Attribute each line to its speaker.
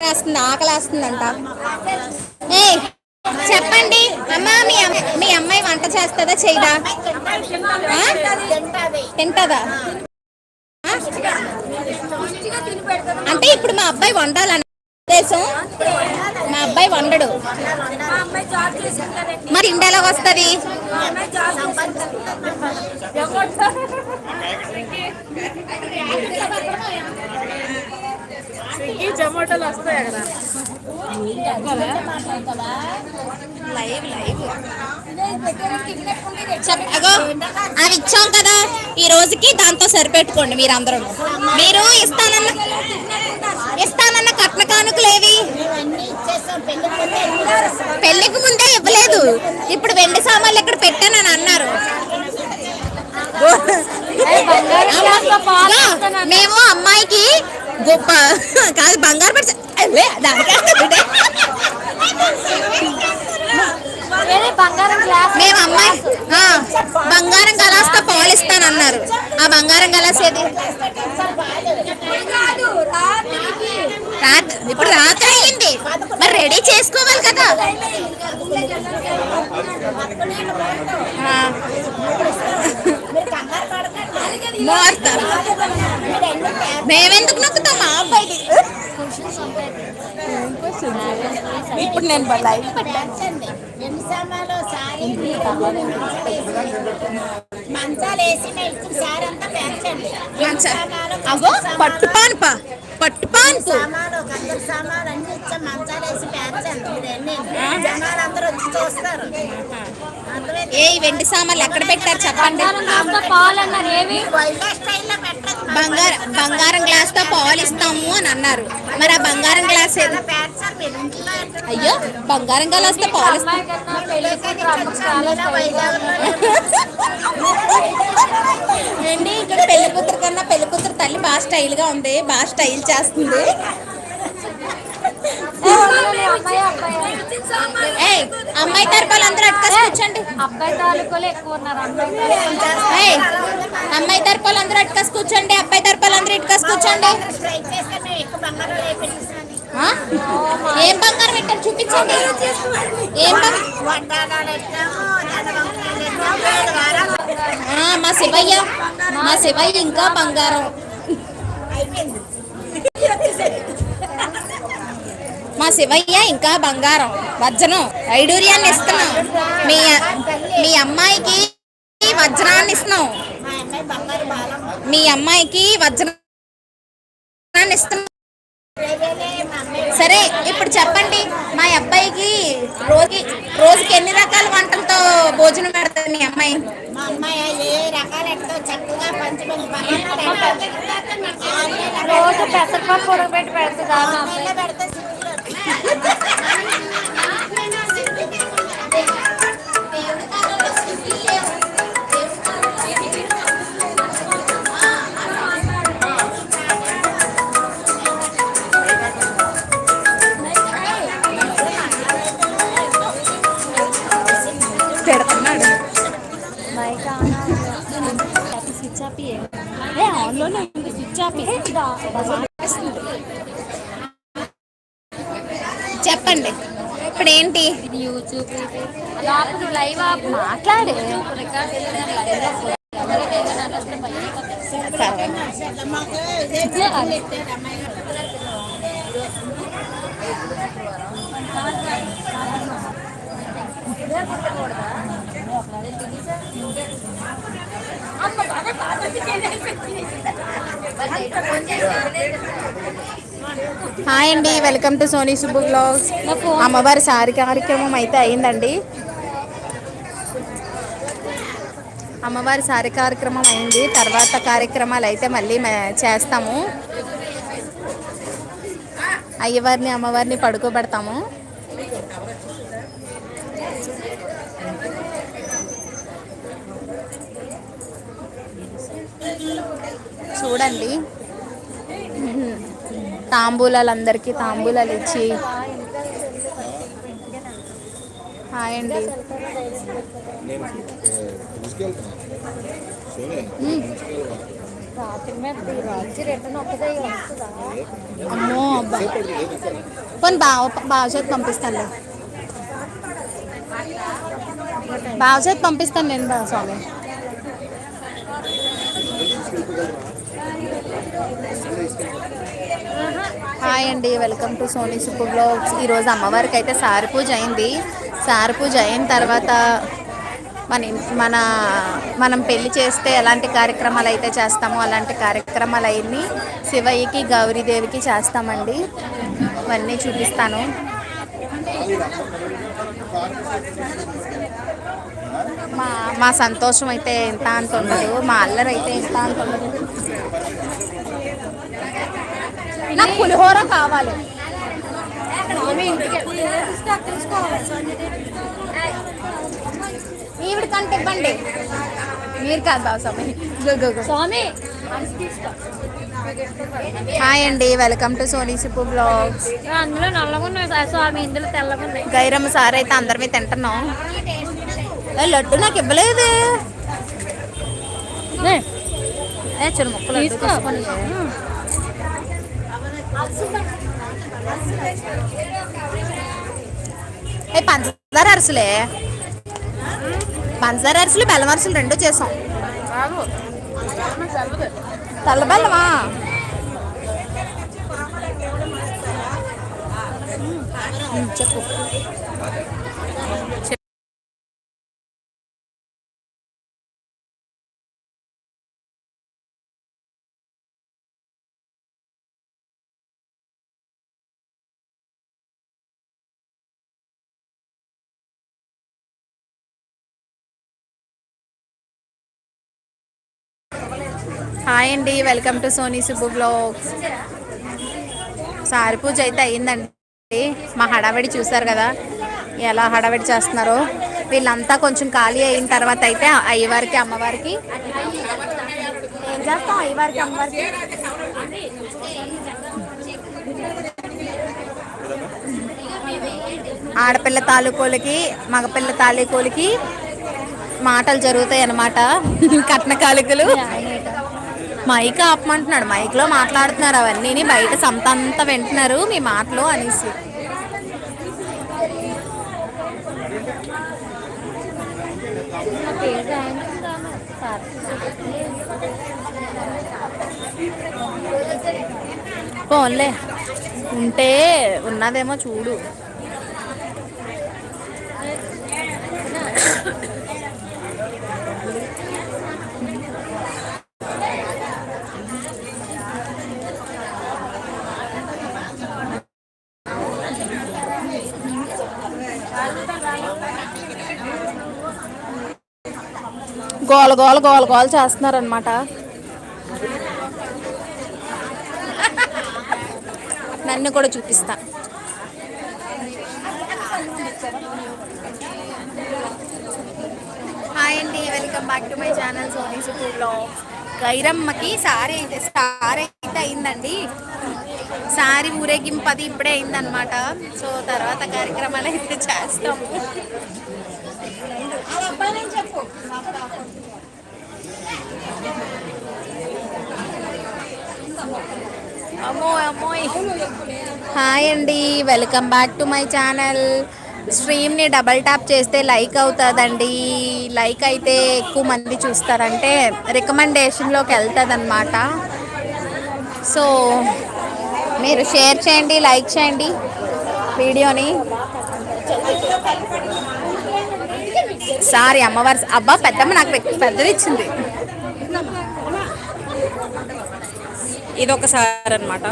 Speaker 1: వేస్తుంది ఆకలి వేస్తుందంట ఏ చెప్పండి. అమ్మా మీ మీ అమ్మాయి వంట చేస్తుందా చేయదా? తింటదా? అంటే ఇప్పుడు మా అబ్బాయి వండాలని ఉద్దేశం. మా అబ్బాయి వండడు. మరి ఇంటి ఎలాగ వస్తుంది?
Speaker 2: జొమాటోలు వస్తాయి కదా?
Speaker 1: చెప్- అగో అవి ఇచ్చాం కదా. ఈ రోజుకి దాంతో సరిపెట్టుకోండి మీరు అందరూ మీరు ఇస్తానన్న ఇస్తానన్న కట్న కానుకలేవి పెళ్ళికి ముందే ఇవ్వలేదు. ఇప్పుడు వెండి సామాన్లు ఇక్కడ పెట్టానని అన్నారు. మేము అమ్మాయికి గొప్ప. కాదు బంగారు
Speaker 3: గ్లాస్.
Speaker 1: మేము అమ్మాయి ఆ, బంగారం గలాస్తో పాలిస్తానన్నారు. ఆ బంగారం గలాస్ ఏది? ఇప్పుడు రాత్రి అయ్యింది. మరి రెడీ చేసుకోవాలి కదా. ఆ. మేమెందుకు నొక్కుతాం? మా అబ్బాయిది. ఇప్పుడు నేను లైవ్
Speaker 4: పెంచండి
Speaker 1: అగో పట్టు పాన్ప పట్టు పాన్పు
Speaker 4: సామాను గందర సామాను అన్ని ఇచ్చాం. మంచాలు
Speaker 1: ఏ వెండి సామాన్లు ఎక్కడ పెట్టారు చెప్పండి. బంగారం బంగారం గ్లాస్తో పాలు ఇస్తాము అని అన్నారు. మరి ఆ బంగారం గ్లాస్ ఏది? అయ్యో బంగారం గ్లాస్తో పాలు ఇస్తాం. ఇక్కడ పెళ్ళి కూతురు కన్నా పెళ్ళి కూతురు తల్లి బాగా స్టైల్గా ఉంది బాగా స్టైల్ చేస్తుంది.
Speaker 3: అమ్మాయి
Speaker 1: తరపులు అందరూ అట్టుకాసి కూర్చోండి.
Speaker 3: అబ్బాయి తాలూకులు ఎక్కువ ఉన్నారు అమ్మాయి
Speaker 1: అమ్మాయి తరపులు అందరూ అట్టుకాసి కూర్చోండి అబ్బాయి తరపులు అందరూ ఇటుకాసి కూర్చోండి? ఏం బంగారం పెట్టారు? చూపించండి. ఏం మా శివయ్య మా శివయ్య ఇంకా బంగారం.
Speaker 4: అయిపోయింది.
Speaker 1: మా శివయ్య ఇంకా బంగారం వజ్రం ఐడూర్యాన్ని ఇస్తున్నాం. మీ మీ అమ్మాయికి వజ్రాన్ని ఇస్తున్నాం.
Speaker 4: మా
Speaker 1: అమ్మాయికి వజ్రాన్ని ఇస్తున్నాం. సరే ఇప్పుడు చెప్పండి మా అబ్బాయికి రోజుకి రోజుకి ఎన్ని రకాల వంటలతో భోజనం పెడతాది మీ అమ్మాయి?
Speaker 4: మా అమ్మాయి ఏ రకాలు ఎట్టో చక్కగా పంచమంది బంగారం
Speaker 3: రోజు పెసరపప్పు ఉడకబెట్టి పెడుతుంది స్విచ్ ఆపి ఏ ఆన్లోనే ఉంది. స్విచ్ ఆపి
Speaker 1: చెప్పండి ఇప్పుడు ఏంటి
Speaker 3: యూట్యూబ్ లైవ్ ఆప్ మాట్లాడే
Speaker 1: హాయ్ అండి welcome to Soni Subbu blogs. అమ్మవారి సారి కార్యక్రమం అయితే అయిందండి. అమ్మవారి సారి కార్యక్రమం అయింది తర్వాత కార్యక్రమాలు అయితే మళ్ళీ చేస్తాము. అయ్యవారిని అమ్మవారిని పడుకోబెడతాము. చూడండి. తాంబూలాలు అందరికీ తాంబూలాలు ఇచ్చి హాయ్ అండి అమ్మో అబ్బా. పోనీ బావ బావ చేతి పంపిస్తాను బావ చేతి పంపిస్తాను నేను బావ స్వామి. హాయ్ అండి welcome to Soni super blogs. ఈరోజు అమ్మవారికి అయితే సారి పూజ అయింది. సారి పూజ అయిన తర్వాత మన ఇన్- మన మనం పెళ్ళి చేస్తే ఎలాంటి కార్యక్రమాలు అయితే చేస్తామో అలాంటి కార్యక్రమాలు అయ్యి శివయ్యకి గౌరీదేవికి చేస్తామండి. ఇవన్నీ చూపిస్తాను. మా మా సంతోషం అయితే ఎంత అంత ఉండదు. మా అల్లరి అయితే ఎంత అంత ఉండదు. నాకు పులిహోర కావాలి. ఈవిడ కంటే ఇవ్వండి. మీరు కాదు బాబు స్వామి.
Speaker 3: స్వామి
Speaker 1: హాయ్ అండి వెల్కమ్ టు సోనీ సిప్పు బ్లాగ్స్.
Speaker 3: అందులో నల్లగా ఉన్నాయి ఆ స్వామి ఇందులో తెల్లగా ఉన్నాయి.
Speaker 1: గైరమ్మ సార్ అయితే అందరివి తింటున్నాం. లడ్డు నాకు ఇవ్వలేదు. ఏ చిన్న ముక్కలు
Speaker 3: తీసుకో.
Speaker 1: ఏ పంచదార అరసులే? పంచదార అరసులు బెల్లం అరసులు రెండు చేసాం. తెల్ల బెల్లమా? చెప్పు. హాయ్ అండి welcome to Soni Subbu blogs. సారి పూజ అయితే అయ్యిందండి. మా హడావిడి చూసారు కదా ఎలా హడావిడి చేస్తున్నారో. వీళ్ళంతా కొంచెం ఖాళీ అయిన తర్వాత అయితే అయ్యవారికి అమ్మవారికి. ఏం చేస్తాం అయ్యవారికి అమ్మవారికి? ఆడపిల్ల తాలూకోలకి మగపిల్ల తాలూకోలకి మాటలు జరుగుతాయి అన్నమాట కట్న కాలికలు మైక్ ఆపమంటున్నాడు. మైక్లో మాట్లాడుతున్నారు అవన్నీ బయట సంతంతా వింటున్నారు. మీ మాటలు అనేసి.
Speaker 3: పేరు
Speaker 1: పోన్లే ఉంటే ఉన్నదేమో చూడు. గోల గోల గోల గోల చేస్తున్నారనమాట నన్ను కూడా చూపిస్తా. హాయ్ అండి welcome back to my channel Soni సుకూర్లో గైరమ్మకి సారీ అయితే సారీ అయితే అయిందండి. సారీ ఊరేగింపు అది ఇప్పుడే అయిందనమాట సో తర్వాత కార్యక్రమాలు అయితే చేస్తాము. అమ్మో అమ్మోయ్. హాయ్ అండి. Welcome back to my channel. స్ట్రీమ్ని double tap చేస్తే లైక్ అవుతుందండి. లైక్ అయితే ఎక్కువ మంది చూస్తారంటే రికమెండేషన్లోకి వెళ్తుంది అనమాట సో మీరు షేర్ చేయండి లైక్ చేయండి వీడియోని. సారీ అమ్మవారి అబ్బా పెద్దమ్మ నాకు పెద్దది ఇచ్చింది. ఇది ఒకసారి అనమాట